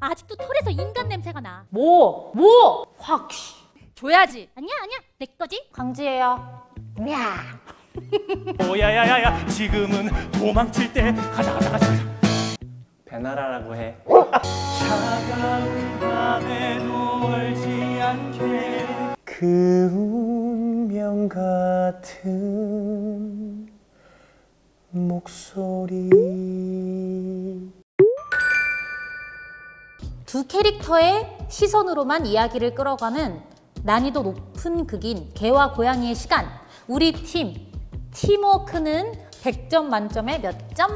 아직도 털에서 인간 냄새가 나. 뭐? 뭐? 확. 줘야지. 아니야 아니야 내 거지. 강지혜야. 야. 오야야야야 지금은 도망칠 때 가자 가자 가자 가자 배나라라고 해. 차가운 밤에도 얼지 않게 그 운명 같은 목소리. 두 캐릭터의 시선으로만 이야기를 끌어가는 난이도 높은 극인 개와 고양이의 시간. 우리 팀 팀워크는 100점 만점에 몇 점?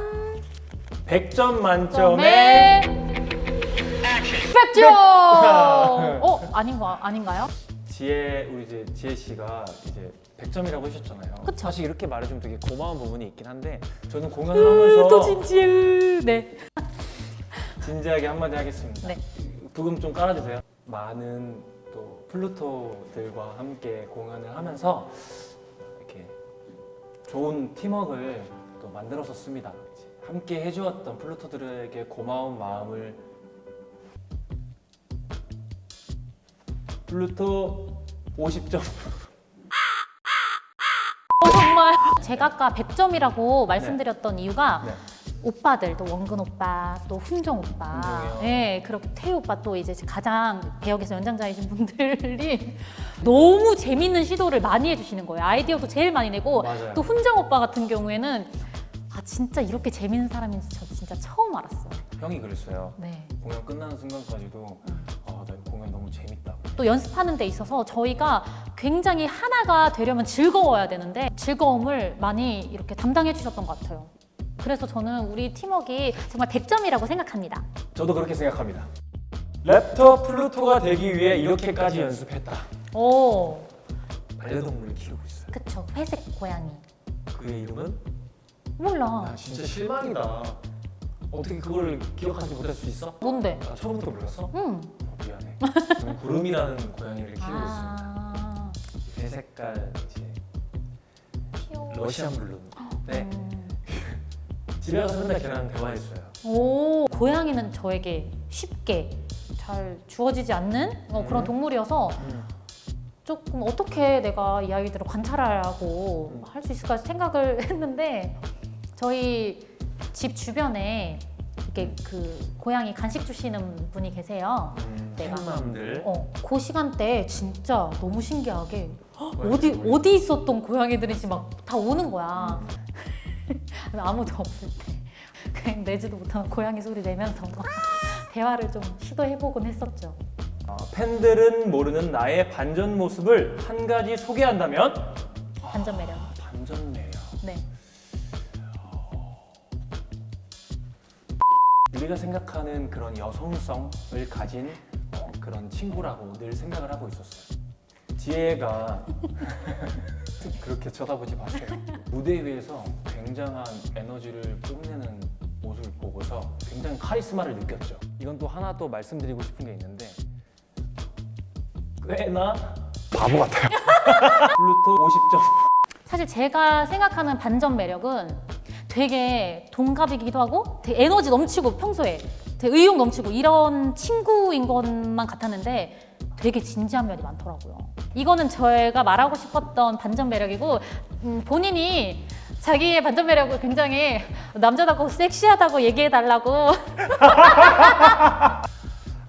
100점 만점에 100점! 어, 아닌가, 아닌가요? 지혜 우리 이제 지혜 씨가 이제 100점이라고 하셨잖아요. 그쵸. 사실 이렇게 말해주면 되게 고마운 부분이 있긴 한데 저는 공연을 하면서 또 진지해. 네. 진지하게 한마디 하겠습니다. 네. 부금 좀 깔아주세요. 많은 또 플루토들과 함께 공연을 하면서 이렇게 좋은 팀워크를 또 만들었었습니다. 함께 해주었던 플루토들에게 고마운 마음을 플루토 50점. 어, 정말. 제가 아까 100점이라고 말씀드렸던 이유가 네. 오빠들 또 원근 오빠 또 훈정 오빠? 네 그리고 태우 오빠 또 이제 가장 배역에서 연장자이신 분들이 너무 재밌는 시도를 많이 해주시는 거예요 아이디어도 제일 많이 내고 맞아요. 또 훈정 오빠 같은 경우에는 아 진짜 이렇게 재밌는 사람인지 저 진짜 처음 알았어요 형이 그랬어요. 네. 공연 끝나는 순간까지도 아, 나 공연 너무 재밌다고. 또 연습하는 데 있어서 저희가 굉장히 하나가 되려면 즐거워야 되는데 즐거움을 많이 이렇게 담당해 주셨던 것 같아요 그래서 저는 우리 팀워크가 정말 100점이라고 생각합니다 저도 그렇게 생각합니다. 랩터 플루토가 되기 위해 이렇게까지 연습했다. 오 반려동물을 키우고 있어요. 그쵸 회색 고양이 그의 이름은? 몰라 아 진짜 실망이다. 어떻게 그걸 기억하지 못할 수 있어? 뭔데? 나 처음부터 몰랐어? 응 어, 미안해. 저는 구름이라는 고양이를 키우고 있습니다. 아 회색깔 이제 귀여워 러시안 블루. 네. 음. 집에 가서 맨날 걔랑 대화했어요. 오 고양이는 저에게 쉽게 잘 주어지지 않는 어, 그런 음. 동물이어서 음. 조금 어떻게 내가 이 아이들을 관찰하고 음. 할 수 있을까 생각을 했는데 저희 집 주변에 이렇게 그 고양이 간식 주시는 분이 계세요. 음, 내가. 팬맘들. 어, 그 시간대에 진짜 너무 신기하게. 어디 어디 있었던 고양이들인지 막다 오는 거야. 음. 아무도 없을 때 그냥 내지도 못하는 고양이 소리 내면서 대화를 좀 시도해보곤 했었죠. 어, 팬들은 모르는 나의 반전 모습을 한 가지 소개한다면 반전 매력. 반전 매력. 네. 우리가 생각하는 그런 여성성을 가진 어, 그런 친구라고 늘 생각을 하고 있었어요. 지혜가 그렇게 쳐다보지 마세요. 무대 위에서 굉장한 에너지를 뽐내는 모습을 보고서 굉장히 카리스마를 느꼈죠. 이건 또 하나 또 말씀드리고 싶은 게 있는데 꽤나 바보 같아요. 플루토 50점. 사실 제가 생각하는 반전 매력은 되게 동갑이기도 하고 되게 에너지 넘치고 평소에 되게 의욕 넘치고 이런 친구인 것만 같았는데 되게 진지한 면이 많더라고요. 이거는 저희가 말하고 싶었던 반전 매력이고 음, 본인이 자기의 반전 매력을 굉장히 남자답고 섹시하다고 얘기해 달라고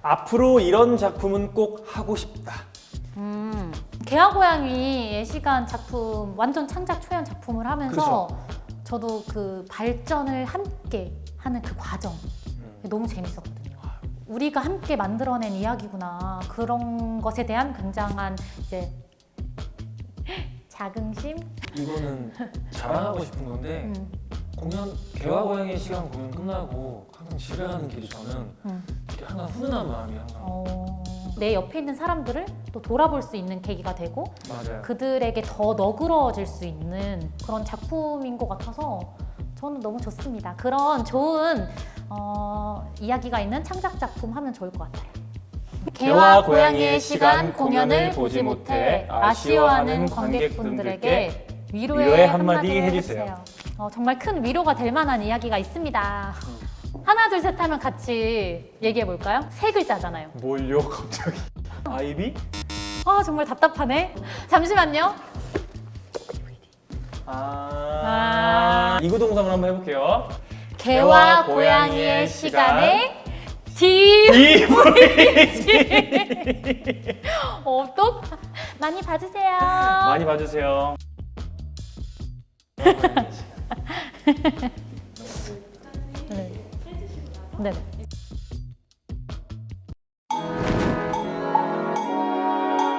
앞으로 이런 작품은 꼭 하고 싶다. 음, 개와 고양이의 시간 작품 완전 창작 초연 작품을 하면서 저도 그 발전을 함께 하는 그 과정 음. 너무 재밌었거든요. 우리가 함께 만들어낸 이야기구나 그런 것에 대한 굉장한 이제 자긍심. 이거는 자랑하고 싶은 건데 음, 공연 개와 고양이 시간 공연 끝나고 항상 집에 가는 길이 저는 음. 이렇게 항상 훈훈한 마음이 항상 어, 내 옆에 있는 사람들을 또 돌아볼 수 있는 계기가 되고 맞아요. 그들에게 더 너그러질 수 있는 그런 작품인 것 같아서 저는 너무 좋습니다. 그런 좋은 어, 이야기가 있는 창작 작품 하면 좋을 것 같아요. 개와 고양이의 시간 공연을 보지 못해 아쉬워하는 관객분들에게 위로의, 한마디 해주세요. 어, 정말 큰 위로가 될 만한 이야기가 있습니다. 하나 둘 셋 하면 같이 얘기해 볼까요? 세 글자잖아요. 뭘요 갑자기? 아이비? 아 정말 답답하네. 잠시만요. 아. 이구동성을 한번 해볼게요. 개와 고양이의 시간에 디 이브리지. 어, 또 많이 봐주세요. 많이 봐주세요.